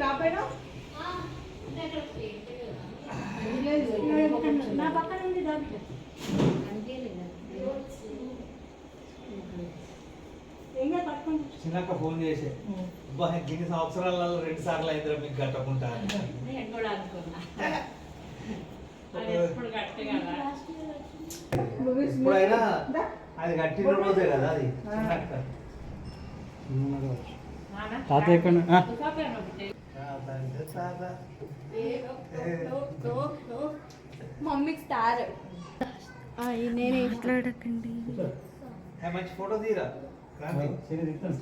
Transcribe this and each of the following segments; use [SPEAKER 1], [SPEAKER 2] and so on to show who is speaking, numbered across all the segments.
[SPEAKER 1] రాపోయినా
[SPEAKER 2] నా పక్కన ఉంది
[SPEAKER 3] చిన్నక్క ఫోన్ చేసి అబ్బా గిన్ని సంవత్సరాలలో రెండు సార్లు అయితే మీకు కట్టకుంటా
[SPEAKER 4] నేను కూడా అనుకున్నా. అది ఎప్పుడు కట్టే కదా.
[SPEAKER 3] ఇప్పుడైనా అది కట్టిన రోజే కదా అది. చిన్నక్క.
[SPEAKER 5] ఎక్కడ?
[SPEAKER 3] తాత, తాత.
[SPEAKER 2] మమ్మీకి స్టార్ నేను మాట్లాడకండి
[SPEAKER 3] ఏ, మంచి ఫోటో తీరా క్రాంతి. స్టేటస్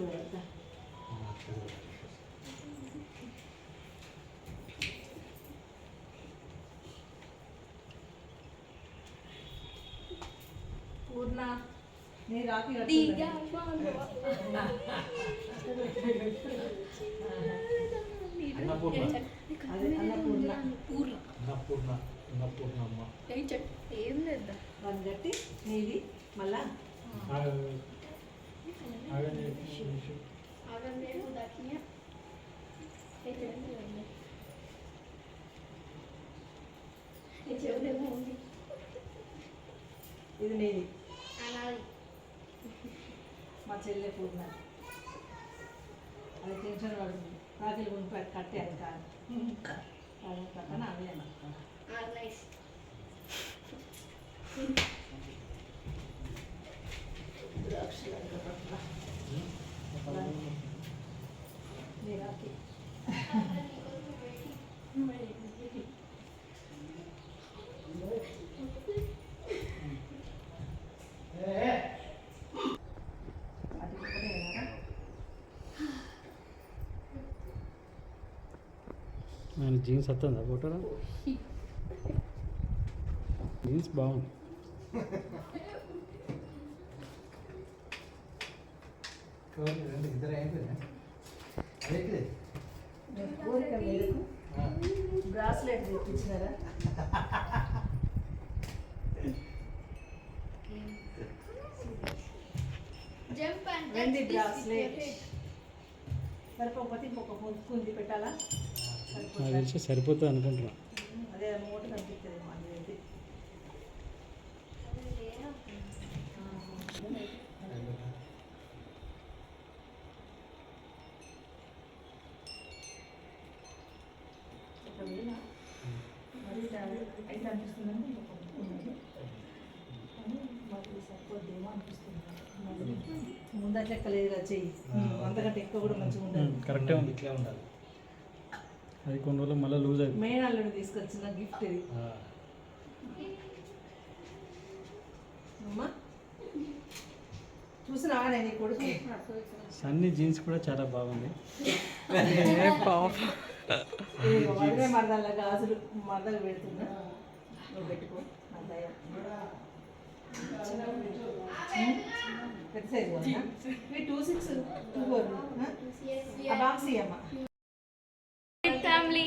[SPEAKER 1] కూడా వెళ్తా. పూర్ణ?
[SPEAKER 3] అన్నపూర్ణ.
[SPEAKER 1] అన్నపూర్ణ.
[SPEAKER 3] అన్నపూర్ణ. అన్నపూర్ణమ్మ
[SPEAKER 2] ఏం లేదా.
[SPEAKER 1] దాన్ని కట్టి నీది మళ్ళా? ఇది నీది. మా చెల్లె పూర్ణ అది టెన్షన్ పడుతుంది. రాఖీలు కొనుక్కు కట్టాను కాదు అది పక్కన అవే అన్న నీ రాఖీ అది ఒక్కటే కదా
[SPEAKER 5] ఆయన జీన్స్ వస్తుందా? ఫోటోలో జీన్స్ బాగుంది.
[SPEAKER 3] రండి ఇద్దరు అయిపోయిందా
[SPEAKER 1] బ్రాస్లెట్ తెప్పించినారా? వెండి బ్రాస్లెట్ సరిపోకపోతే ఇంకొక పెట్టాలా? సరిపోతుంది
[SPEAKER 5] అనుకుంటున్నా.
[SPEAKER 1] అదే మూట కనిపిస్తుంది మాది అనిపిస్తుందంటే ఇంకొక ఉన్నది కానీ మాకు సరిపోద్దేమో అనిపిస్తుంది మరి ముందట లెక్క లేదు చెయ్యి అంతకంటే ఎక్కువ కూడా మంచిగా ఉండదు
[SPEAKER 5] కరెక్టే ఉంది.
[SPEAKER 3] ఇట్లే ఉండాలి.
[SPEAKER 5] అది కొన్ని రోజులు మళ్ళీ లూజ్ అవుతుంది
[SPEAKER 1] మెయిన్ అల్లుడు తీసుకొచ్చిన గిఫ్ట్ ఇది. అమ్మా. చూసినావా నేను నీ కొడుకు
[SPEAKER 5] సన్నీ జీన్స్ కూడా చాలా బాగుంది.
[SPEAKER 1] వదిలే మరదల గాజులు మరదలు పెడుతున్నా. నువ్వు పెట్టుకో two six two four box ఇయ్యమ్మా.
[SPEAKER 2] Family.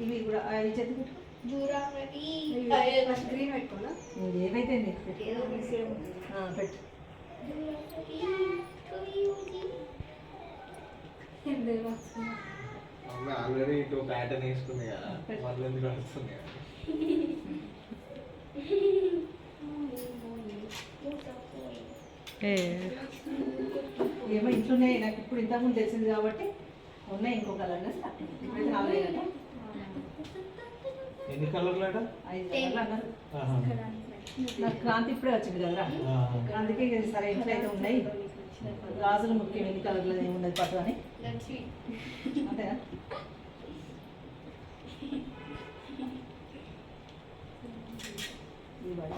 [SPEAKER 1] ఇవి కూడా
[SPEAKER 2] గ్రీన్ పెట్టుకోవాలా
[SPEAKER 1] పెట్టు.
[SPEAKER 3] ఆల్రెడీ ఇటు ప్యాటర్న్ వేసుకుంది కదా. మళ్ళీ ఎందుకు వస్తుంది కదా
[SPEAKER 1] ఏమో ఇంట్లోనే నాకు ఇప్పుడు ఇంతకుముందు తెలిసింది కాబట్టి ఉన్నాయి ఇంకొక కలర్ కదా.
[SPEAKER 3] ఎన్ని కలర్లు
[SPEAKER 1] అన్నారు. నాకు క్రాంతి ఇప్పుడే వచ్చింది కదరా.
[SPEAKER 3] ఆహా.
[SPEAKER 1] అందుకే ఇక సరే ఇంట్లో అయితే ఉన్నాయి. గాజులు ముఖ్యం ఎన్ని కలర్లు ఏమున్నది పట్టు అని అంతేనా ఈ బడి.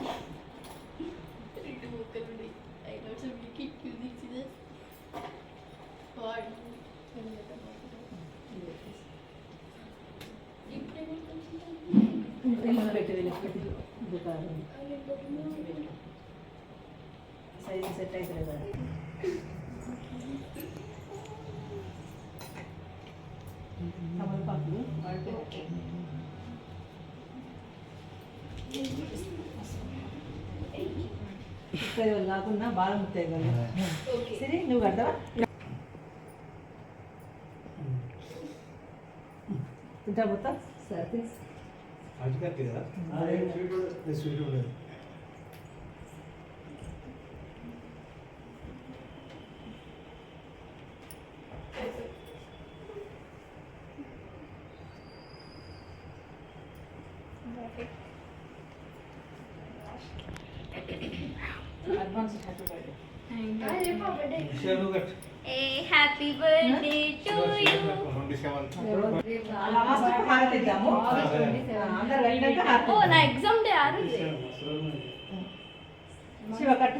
[SPEAKER 1] ఏమన్నా పెట్టి వెళ్ళి పెట్టి దుకాణం సైజ్ సెట్ అవుతుంది కదా తమలపాకులు ముత్తాయి వాళ్ళు కాకుండా బాగా ముత్తాయి వాళ్ళు సరే నువ్వు కడతావా తింటా పోతా సరే తీసు.
[SPEAKER 3] అది కత్తి కదా ఇది స్వీట్ ఉండదు
[SPEAKER 1] అడ్వాన్స్ హ్యాపీ బర్త్డే
[SPEAKER 3] షేర్ నువ్వు కట్టు
[SPEAKER 2] హ్యాపీ బర్త్డే టు యూ
[SPEAKER 1] హారతి ఇద్దాము అందరు వెళ్ళాక హారతి
[SPEAKER 2] ఓ నా ఎగ్జామ్ డే ఆ రోజు
[SPEAKER 1] శివ కట్టు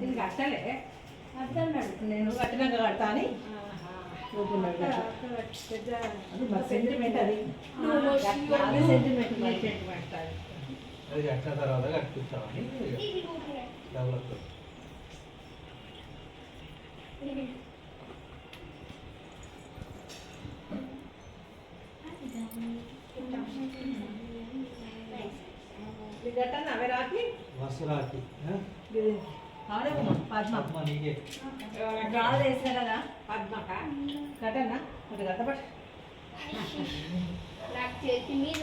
[SPEAKER 1] ఇది కట్టలే నేను కట్టినాక కడతా అని ఊపున్నాడు గట్ల. అది మరి సెంటిమెంట్ అది అది సెంటిమెంట్ మరి సెంటిమెంట్ అది
[SPEAKER 3] అది కట్టిన తర్వాత కట్టిస్తామని డెవలప్
[SPEAKER 1] ఇది కట్టను అవే రాకి
[SPEAKER 3] వసరాకి
[SPEAKER 1] ఇది ఆడేమో పద్మ
[SPEAKER 3] అమ్మ నీకే
[SPEAKER 1] గాలి వేసిన కదా పద్మక కట్టనా ఒకటి కట్టబట్
[SPEAKER 2] నాకు చేతి మీద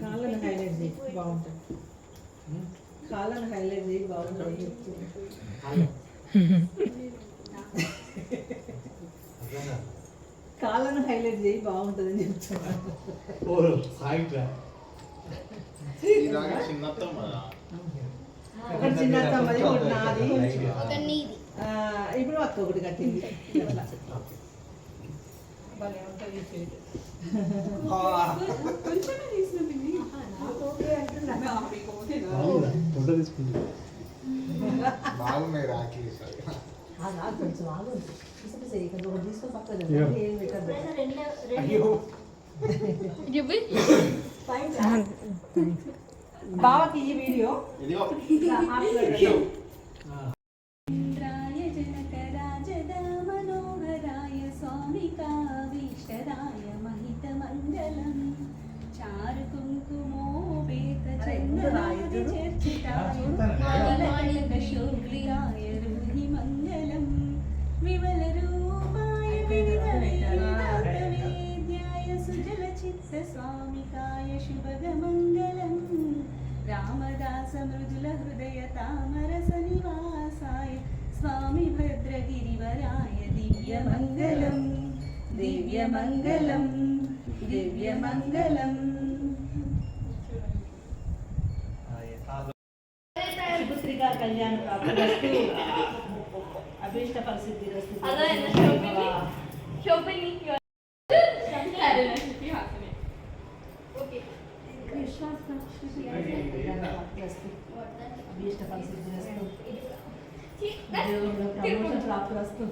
[SPEAKER 1] కాళ్ళను హైలైట్ చేయి. బాగుంటుంది. కాళ్ళను హైలైట్ చేయి బాగుంటుంది. కాళ్ళను హైలైట్ చేయి బాగుంటుందని చెప్తున్నా.
[SPEAKER 3] సాయంత్రం
[SPEAKER 1] ఒకటి చిన్న తమ్మది ఒకటి నాది.
[SPEAKER 2] ఒక నీది.
[SPEAKER 1] ఆ, ఇప్పుడు అక్క ఒకటి కట్టింది. అట్లా. భలే ఉంటుంది ఈ చేతి.
[SPEAKER 5] ఫోటో తీసుకుంటా
[SPEAKER 6] బాగున్నాయి రాఖీ
[SPEAKER 1] ఆగు, ఆగు కొంచెం ఆగు. పిస పిస ఇక్కడ ఒకటి తీసుకొని పక్కన
[SPEAKER 5] ఇయ్యో.
[SPEAKER 1] జరుగు. ఏం పెట్టద్దు.
[SPEAKER 3] అయ్యో
[SPEAKER 2] చూపి
[SPEAKER 1] బావకి ఈ వీడియో
[SPEAKER 6] ఇదిగో
[SPEAKER 1] ఇలా ఆపులో
[SPEAKER 7] ఇంద్రాయ జనకరాజద మనోహరాయ స్వామికాభీష్టదాయ మహితమంగళం చారు కుంకుమోపేత स्वामिकाय शुभगमङ्गलम् रामदास मृदुलहृदय तामरसनिवासाय
[SPEAKER 1] स्वामि भद्रगिरिवराय दिव्यमङ्गलम् दिव्यमङ्गलम् दिव्यमङ्गलम्
[SPEAKER 2] అదే షోపింగ్ షోపింగ్ ఓకే
[SPEAKER 1] అభీష్ట పరిస్థితి ప్రమోషన్ ప్రాప్తిరస్తు